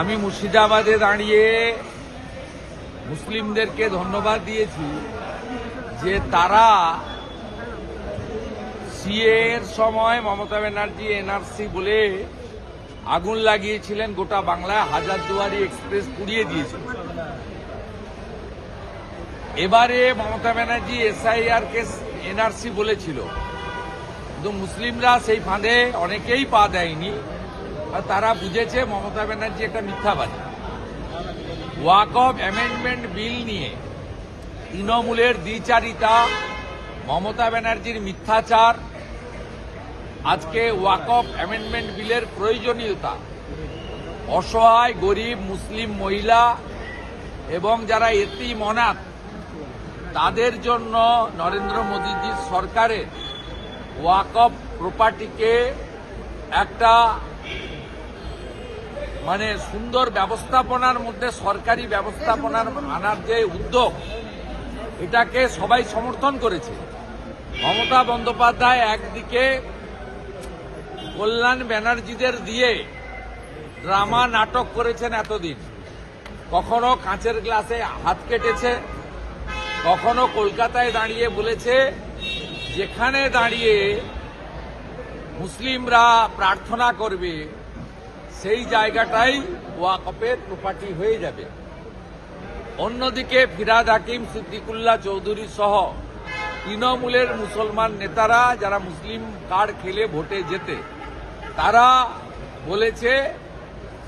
আমি মুর্শিদাবাদে দাঁড়িয়ে মুসলিমদেরকে ধন্যবাদ দিয়েছি যে তারা সিএ সময় মমতা ব্যানার্জি, এনআরসি বলে আগুন লাগিয়েছিলেন গোটা বাংলায়, হাজারদুয়ারি এক্সপ্রেস পুড়িয়ে দিয়েছিল এবারে মমতা ব্যানার্জি এসআইআর কে এনআরসি বলেছিল। কিন্তু মুসলিমরা সেই ফাঁদে অনেকেই পা দেয়নি। তারা বুঝেছে মমতা ব্যানার্জি একটা মিথ্যাবাদী। ওয়াক অফ অ্যামেন্ডমেন্ট বিল নিয়ে তৃণমূলের দ্বিচারিতা, মমতা ব্যানার্জির মিথ্যাচার, আজকে ওয়াক অফ অ্যামেন্ডমেন্ট বিলের প্রয়োজনীয়তা। অসহায়, গরিব, মুসলিম, মহিলা এবং যারা এতি মনাত, তাদের জন্য নরেন্দ্র মোদীজির সরকারের ওয়াক অফ প্রপার্টিকে একটা মানে সুন্দর ব্যবস্থাপনার মধ্যে, সরকারি ব্যবস্থাপনার আনার যে উদ্যোগ, এটাকে সবাই সমর্থন করেছে। মমতা বন্দ্যোপাধ্যায় একদিকে কল্যাণ ব্যানার্জিদের দিয়ে ড্রামা নাটক করেছেন এতদিন। কখনো কাঁচের গ্লাসে হাত কেটেছে, কখনো কলকাতায় দাঁড়িয়ে বলেছে, যেখানে দাঁড়িয়ে মুসলিমরা প্রার্থনা করবে সেই জায়গাটাই ওয়াকফের প্রপার্টি হয়ে যাবে। অন্যদিকে ফিরাদ হাকিম সিদ্দিকুল্লাহ চৌধুরী সহ তৃণমূলের মুসলমান নেতারা যারা মুসলিম কার্ড খেলে ভোটে যেতে তারা বলেছে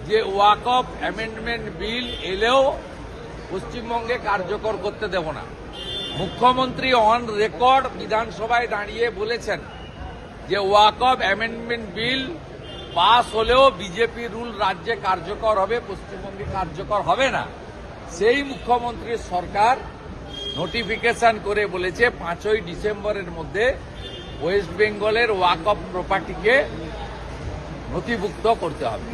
যে ওয়াকফ অ্যামেন্ডমেন্ট বিল এলেও পশ্চিমবঙ্গে কার্যকর করতে দেব না। মুখ্যমন্ত্রী অন রেকর্ড বিধানসভায় দাঁড়িয়ে বলেছেন যে ওয়াকফ অ্যামেন্ডমেন্ট বিল পাস হলেও বিজেপি রুল রাজ্যে কার্যকর হবে, পশ্চিমবঙ্গে কার্যকর হবে না। সেই মুখ্যমন্ত্রীর সরকার নোটিফিকেশন করে বলেছে, পাঁচই ডিসেম্বরের মধ্যে ওয়েস্ট বেঙ্গলের ওয়াকফ প্রপার্টিকে নথিভুক্ত করতে হবে।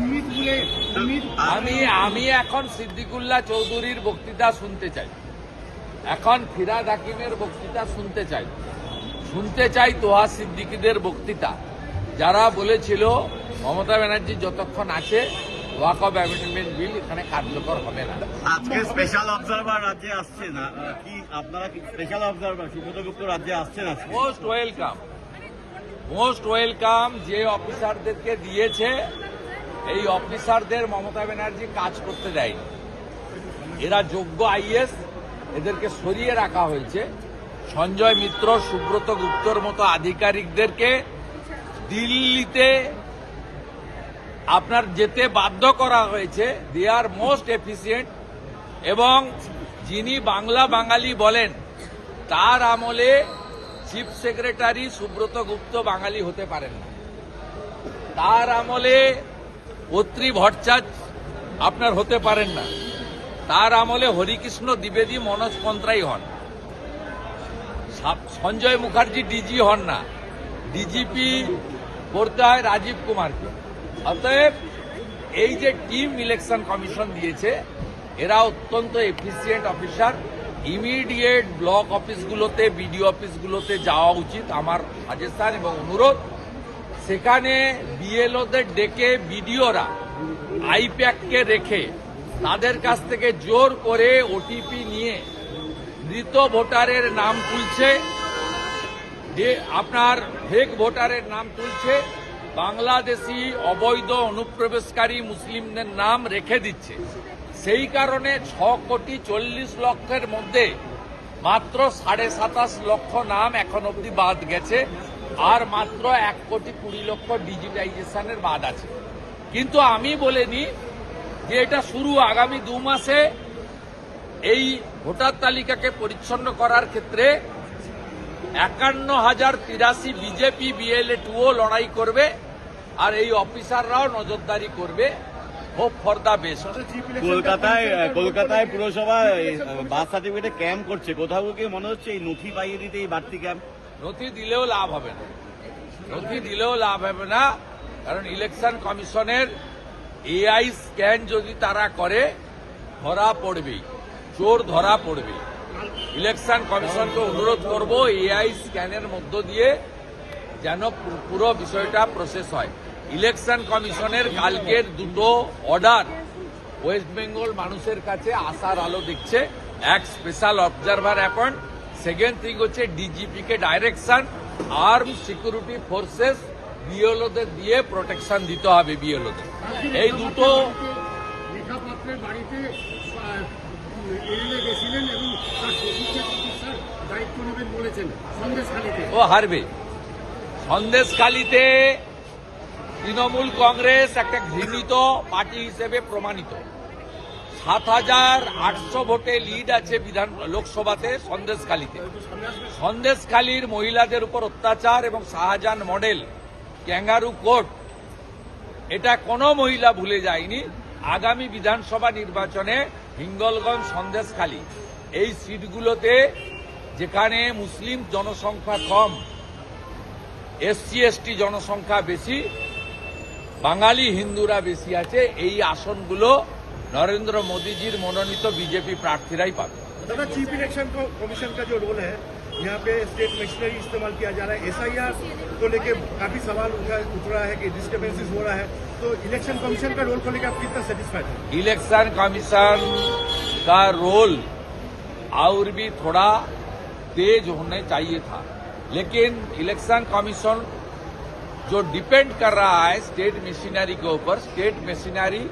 আমি আমি এখন সিদ্দিকুল্লাহ চৌধুরীর বক্তৃতা শুনতে চাই। এখন ফিরাদ হাকিমের বক্তৃতা শুনতে চাই। শুনতে চাই তোহা সিদ্দিকীদের বক্তৃতা। যারা বলেছিল মমতা ব্যানার্জি যতক্ষণ আছে ওয়াক অফ অ্যামেন্ডমেন্ট বিল এখানে কার্যকর হবে না। আজকে স্পেশাল অবজারভার রাজ্যে আসছেন আহ, কি আপনারা কি স্পেশাল অবজারভার সুব্রত গুপ্ত রাজ্যে আসছেন আজকে? মোস্ট ওয়েলকাম মোস্ট ওয়েলকাম যে অফিসারদেরকে দিয়েছে এই অফিসারদের মমতা ব্যানার্জি কাজ করতে দেয়নি। এরা যোগ্য আইএস এদেরকে সরিয়ে রাখা হয়েছে। সঞ্জয় মিত্র সুব্রত গুপ্তর মতো আধিকারিকদেরকে দিল্লিতে আপনার যেতে বাধ্য করা হয়েছে দে আর মোস্ট এফিসিয়েন্ট এবং যিনি বাংলা বাঙালি বলেন, তার আমলে চিফ সেক্রেটারি সুব্রত গুপ্ত বাঙালি হতে পারেন না। তার আমলে অত্রি ভট্টাচার্য আপনার হতে পারেন না। তার আমলে হরিকৃষ্ণ দ্বিবেদী মনোজ পন্ত্রাই হন। সঞ্জয় মুখার্জি ডিজি হন না। ডিজিপি করতে হয় রাজীব কুমারকে। অতএব এই যে টিম ইলেকশন কমিশন দিয়েছে, এরা অত্যন্ত এফিসিয়েন্ট অফিসার ইমিডিয়েট ব্লক অফিসগুলোতে বিডিও অফিসগুলোতে যাওয়া উচিত আমার সাজেশন এবং অনুরোধ। সেখানে বিএলওদের ডেকে বিডিওরা আইপ্যাককে রেখে তাদের কাছ থেকে জোর করে ওটিপি নিয়ে মৃত ভোটারের নাম তুলছে। যে আপনার ফেক ভোটারের নাম তুলছে বাংলাদেশি অবৈধ অনুপ্রবেশকারী মুসলিমদের নাম রেখে দিচ্ছে। সেই কারণে ছ কোটি চল্লিশ লক্ষের মধ্যে মাত্র সাড়ে সাতাশ লক্ষ নাম এখন অবধি বাদ গেছে, আর মাত্র এক কোটি কুড়ি লক্ষ ডিজিটাইজেশনের বাদ আছে। কিন্তু আমি বলে বলিনি যে এটা শুরু আগামী দু মাসে এই ভোটার তালিকাকে পরিচ্ছন্ন করার ক্ষেত্রে একান্ন হাজার তিরাশি বিজেপি বিএলএ টুও লড়াই করবে আর এই অফিসাররাও নজরদারি করবে হোপ ফর দ্য বেস্ট কলকাতায় কলকাতায় পুরসভা বার্থ সার্টিফিকেটে ক্যাম্প করছে। কোথাও কি মনে হচ্ছে এই নথি পাইয়ে দিতে এই বাড়তি ক্যাম্প নথি দিলেও লাভ হবে না। নথি দিলেও লাভ হবে না কারণ ইলেকশন কমিশনের এআই স্ক্যান যদি তারা করে ধরা পড়বেই। চোর ধরা পড়বে ইলেকশন কমিশনকে অনুরোধ করব, এআই স্ক্যানের মধ্য দিয়ে যেন পুরো বিষয়টা প্রসেস হয়। ইলেকশন কমিশনের কালকের দুটো অর্ডার ওয়েস্ট বেঙ্গল মানুষের কাছে আসার আলো দেখছে। এক special observer appoint second thing হচ্ছে ডিজিপি কে ডাইরেকশন আর্ম সিকিউরিটি ফোর্সেস বিএলওদের দিয়ে প্রোটেকশন দিতে হবে বিএলওদের এই দুটো বাড়িতে সন্দেশখালীতে। ও, হারবে। সন্দেশখালিতে তৃণমূল কংগ্রেস একটা ঘৃণিত পার্টি হিসেবে প্রমাণিত। সাত হাজার আটশো ভোটে লিড আছে বিধান লোকসভাতে সন্দেশখালিতে। সন্দেশখালীর মহিলাদের উপর অত্যাচার এবং শাহজাহান মডেল, ক্যাঙ্গারু কোর্ট, এটা কোনো মহিলা ভুলে যায়নি। আগামী বিধানসভা নির্বাচনে হিঙ্গলগঞ্জ সন্দেশখালী এই সিটগুলোতে যেখানে মুসলিম জনসংখ্যা কম এসসি এসটি জনসংখ্যা বেশি বাঙালি হিন্দুরা বেশি আছে এই আসনগুলো নরেন্দ্র মোদীজির মনোনীত বিজেপি প্রার্থীরাই পাবে दादा चीफ इलेक्शन कमीशन का जो रोल है यहाँ पे स्टेट मशीनरी इस्तेमाल किया जा रहा है एसआईआर को लेके काफी सवाल उठा उठ रहा है कि डिस्टर्बेंसेस हो रहा है तो इलेक्शन कमीशन का रोल को लेकर आप कितना सेटिस्फाइड हैं? इलेक्शन कमीशन का रोल और भी थोड़ा तेज होने चाहिए था। लेकिन इलेक्शन कमीशन जो डिपेंड कर रहा है स्टेट मशीनरी के ऊपर स्टेट मशीनरी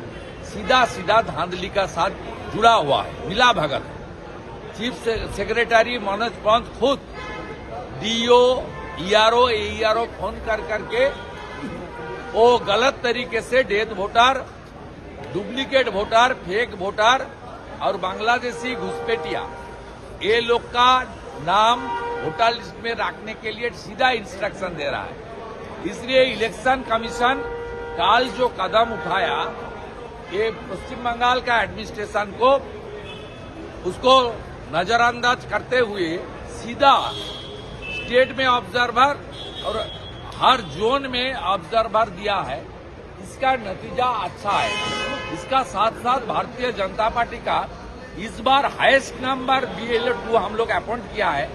सीधा सीधा धांधली का साथ जुड़ा हुआ है मिला भगत चीफ सेक्रेटरी मनोज पंत खुद डीओ ईआरओ एईआरओ फ़ोन कर करके वो गलत तरीके से death voter, duplicate voter, fake voter और बांग्लादेशी घुसपैठिया। ये लोग का नाम वोटर लिस्ट में रखने के लिए सीधा इंस्ट्रक्शन दे रहा है। इसलिए इलेक्शन कमीशन काल जो कदम उठाया, ये पश्चिम बंगाल का एडमिनिस्ट्रेशन को, उसको नजरअंदाज करते हुए सीधा स्टेट में ऑब्जर्वर और हर जोन में ऑब्जर्वर दिया है। इसका नतीजा अच्छा है। इसका साथ साथ भारतीय जनता पार्टी का इस बार हाईएस्ट नंबर बीएलओ टू हम लोग अपॉइंट किया है।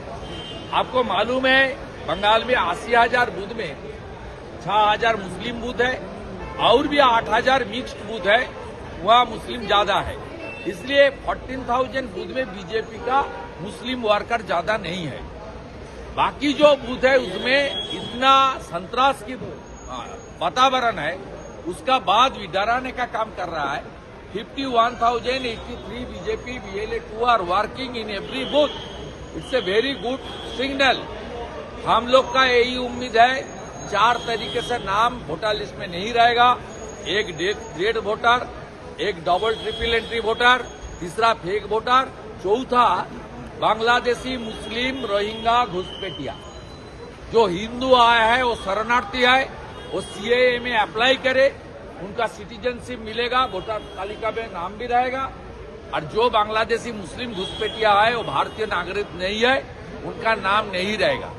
आपको मालूम है, बंगाल में अस्सी हज़ार बूथ में छह हज़ार मुस्लिम बूथ है और भी आठ हज़ार मिक्स्ड बूथ है, वहाँ मुस्लिम ज़्यादा है। इसलिए फोर्टीन थाउज़ेंड बूथ में बीजेपी का मुस्लिम वर्कर ज़्यादा नहीं है। बाकी जो बूथ है उसमें इतना संतरास की वातावरण है, उसका बाद भी डराने का काम कर रहा है। Fifty one thousand eighty three BJP BLA two are working in every booth it's a very good signal हम लोग का यही उम्मीद है, चार तरीके से नाम वोटर लिस्ट में नहीं रहेगा। एक डेड वोटर एक डबल ट्रिपल एंट्री वोटर तीसरा फेक वोटर चौथा बांग्लादेशी मुस्लिम रोहिंगा घुसपैठिया। जो हिंदू आया है, वो शरणार्थी आए, वो सीएए में अप्लाई करे, उनका सिटीजनशिप मिलेगा, वोटर तालिका में नाम भी रहेगा। और जो बांग्लादेशी मुस्लिम घुसपैठिया है वो भारतीय नागरिक नहीं है उनका नाम नहीं रहेगा।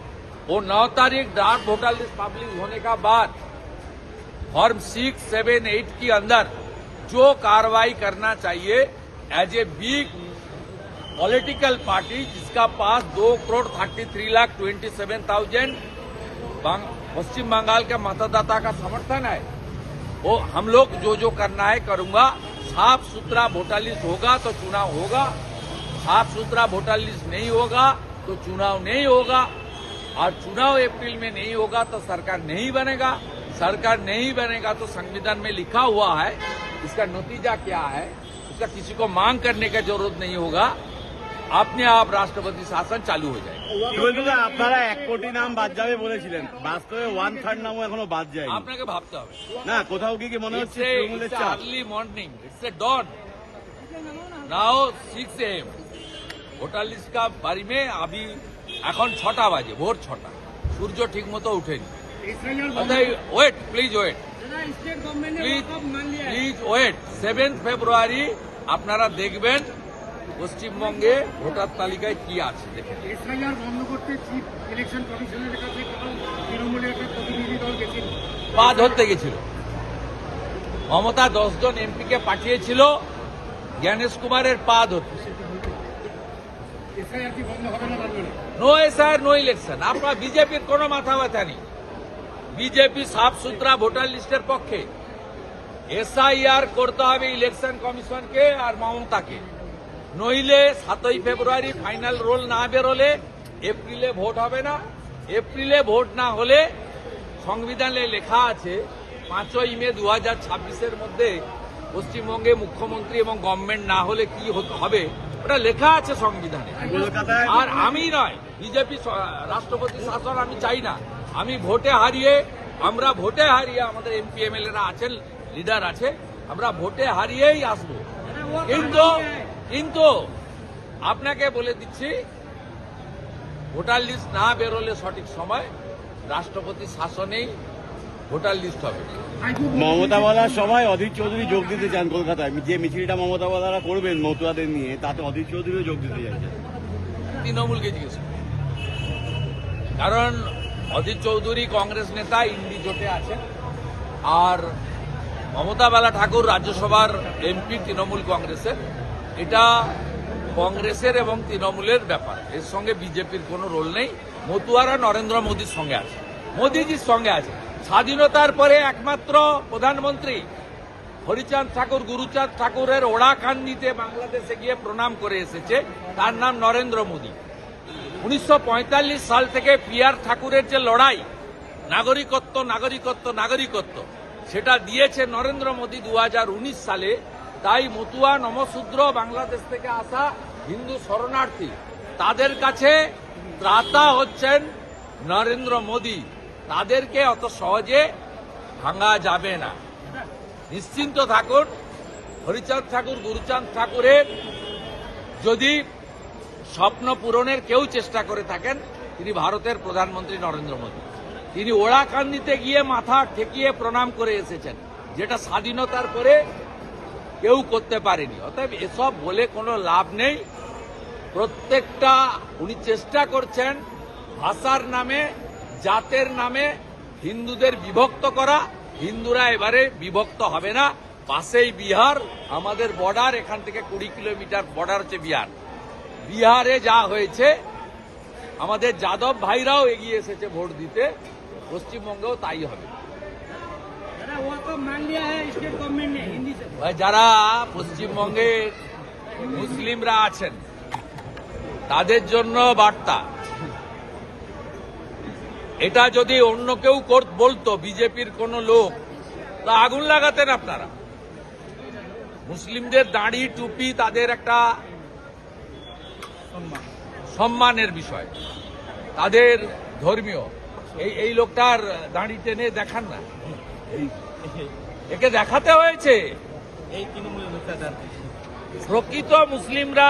वो नौ तारीख ड्राफ्ट वोटर लिस्ट पब्लिश होने का बाद फॉर्म सिक्स सेवन एट के अंदर जो कार्रवाई करना चाहिए as a big political party जिसका पास दो crore thirty three lakh twenty seven thousand Paschim Bengal के मतदाता का समर्थन है। वो हम लोग जो जो करना है करूँगा। साफ़ सुथरा वोटर लिस्ट होगा तो चुनाव होगा। साफ़ सुथरा वोटर लिस्ट नहीं होगा तो चुनाव नहीं होगा। और चुनाव अप्रैल में नहीं होगा तो सरकार नहीं बनेगा। सरकार नहीं बनेगा तो संविधान में लिखा हुआ है। इसका नतीजा क्या है? उसका किसी को मांग करने की ज़रूरत नहीं होगा। अपने आप राष्ट्रपति शासन चालू हो जाएगा কি বলছিল আপনারা এক কোটি নাম বাদ যাবে বলেছিলেন বাস্তবে ওয়ান থার্ড নামও এখনো বাদ যায়নি আপনাকে ভাবতে হবে না কোথাও কি কি মনে হচ্ছে তৃণমূলের চাপ early morning it's a dawn now six AM voter list का বাড়ি में अभी এখন ছটা বাজে ভোর ছটা সূর্য ঠিক মতো উঠেনি SIR wait please wait state government please ने मान लिया है প্লিজ ওয়েট সেভেন ফেব্রুয়ারি আপনারা দেখবেন পশ্চিমবঙ্গে ভোটার তালিকায় কি আছে? দেখেন। এসআইআর বন্ধ করতে চিফ ইলেকশন কমিশনের কাছে তৃণমূলের একটা প্রতিনিধি দল গেছিল। পা ধরতে গেছিল। মমতা দশজন এমপিকে পাঠিয়েছিল জ্ঞানেশ কুমারের পা ধরতে। এসআইআর না এসআর নো ইলেকশন আপনার বিজেপির কোনো মাথা ব্যথা নেই। বিজেপি সাফ সুতরা ভোটার লিস্টের পক্ষে। এসআইআর করতে হবে ইলেকশন কমিশনকে আর মমতাকে। নইলে সাতই ফেব্রুয়ারি ফাইনাল রোল না বেরোলে এপ্রিলে ভোট হবে না। এপ্রিলে ভোট না হলে সংবিধানে লেখা আছে, পাঁচই মে দু হাজার ছাব্বিশের মধ্যে পশ্চিমবঙ্গে মুখ্যমন্ত্রী এবং গভর্নমেন্ট না হলে কি হবে? ওটা লেখা আছে সংবিধানে। আর আমি নয়, বিজেপি রাষ্ট্রপতি শাসন আমি চাই না। আমি ভোটে হারিয়ে, আমরা ভোটে হারিয়ে আমাদের এমপি, এমএলএরা আছেন, লিডার আছে, আমরা ভোটে হারিয়েই আসব। কিন্তু কিন্তু আপনাকে বলে দিচ্ছি ভোটার লিস্ট না বেরোলে সঠিক সময় রাষ্ট্রপতি শাসনেই ভোটার লিস্ট হবে। মমতা বলার সবাই অধীর চৌধুরী যোগ দিতে চান কলকাতায়। যে মিছিলটা মমতা বলারা করবেন মতুয়াদের নিয়ে তাতে অধীর চৌধুরীও যোগ দিতে চাইছেন। তৃণমূলকে জিজ্ঞেস। কারণ অজিত চৌধুরী কংগ্রেস নেতা ইন্ডি জোটে আছেন আর মমতা বালা ঠাকুর রাজ্যসভার এমপি তৃণমূল কংগ্রেসের। এটা কংগ্রেসের এবং তৃণমূলের ব্যাপার। এর সঙ্গে বিজেপির কোনো রোল নেই। মতুয়ারা নরেন্দ্র মোদীর সঙ্গে আছে। মোদীজির সঙ্গে আছে। স্বাধীনতার পরে একমাত্র প্রধানমন্ত্রী হরিচাঁদ ঠাকুর, গুরুচাঁদ ঠাকুরের ওড়াকান্দিতে বাংলাদেশে গিয়ে প্রণাম করে এসেছে। তার নাম নরেন্দ্র মোদী। উনিশশো পঁয়তাল্লিশ সাল থেকে পিয়ার ঠাকুরের যে লড়াই, নাগরিকত্ব নাগরিকত্ব নাগরিকত্ব, সেটা দিয়েছে নরেন্দ্র মোদী দু হাজার উনিশ সালে। তাই মতুয়া নমশূদ্র বাংলাদেশ থেকে আসা হিন্দু শরণার্থী, তাদের কাছে ত্রাতা হচ্ছেন নরেন্দ্র মোদী। তাদেরকে অত সহজে ভাঙা যাবে না। নিশ্চিন্ত থাকুন, হরিচাঁদ ঠাকুর, গুরুচাঁদ ঠাকুরের যদি স্বপ্ন পূরণের কেউ চেষ্টা করে থাকেন, তিনি ভারতের প্রধানমন্ত্রী নরেন্দ্র মোদী। তিনি ওড়াকান্দিতে গিয়ে মাথা ঠেকিয়ে প্রণাম করে এসেছেন, যেটা স্বাধীনতার পরে কেউ করতে পারেনি। অতএব এসব বলে কোনো লাভ নেই। প্রত্যেকটা উনি চেষ্টা করছেন ভাষার নামে, জাতের নামে হিন্দুদের বিভক্ত করা। হিন্দুরা এবারে বিভক্ত হবে না। পাশেই বিহার, আমাদের বর্ডার, এখান থেকে কুড়ি কিলোমিটার বর্ডার হচ্ছে বিহার। বিহারে যা হয়েছে, আমাদের যাদব ভাইরাও এগিয়ে এসেছে ভোট দিতে। পশ্চিমবঙ্গেও তাই হবে। ও তো মান লিয়া হ্যাঁ স্টেট গভর্নমেন্ট হিন্দি যারা পশ্চিমবঙ্গে মুসলিমরা আছেন, তাদের জন্য বার্তা। এটা যদি অন্য কেউ বলতো, বিজেপির কোন লোক, তা আগুন লাগাতেন আপনারা। মুসলিমদের দাড়ি, টুপি, তাদের একটা সম্মানের বিষয়। তাদের ধর্মীয়। এই এই লোকটার দাড়ি টেনে দেখান না। একে দেখাতে হয়েছে। প্রকৃত মুসলিমরা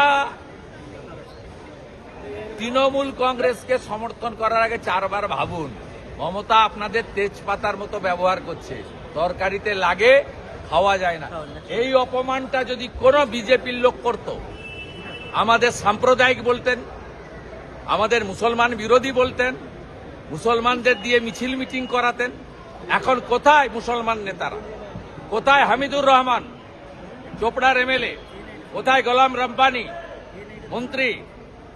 তৃণমূল কংগ্রেসকে সমর্থন করার আগে চারবার ভাবুন, মমতা আপনাদের তেজপাতার মতো ব্যবহার করছে, তরকারিতে লাগে, খাওয়া যায় না। এই অপমানটা যদি কোনো বিজেপির লোক করত, আমাদের সাম্প্রদায়িক বলতেন, আমাদের মুসলমান বিরোধী বলতেন, মুসলমানদের দিয়ে মিছিল মিটিং করাতেন, এখন কোথায় মুসলমান নেতারা? কোথায় হামিদুর রহমান? চোপড়ার এমএলএ কোথায় গোলাম রব্বানি মন্ত্রী,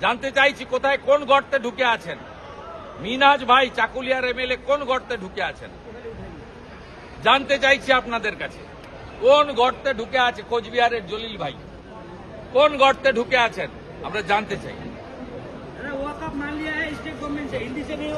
জানতে চাইছি কোথায় কোন গর্তে ঢুকে আছেন? মিনাজ ভাই, চাকুলিয়ার এমএলএ কোন গর্তে ঢুকে আছেন? জানতে চাইছি আপনাদের কাছে, কোন গর্তে ঢুকে আছে কোচবিহারের জলিল ভাই? কোন গর্তে ঢুকে আছেন? আমরা জানতে চাই।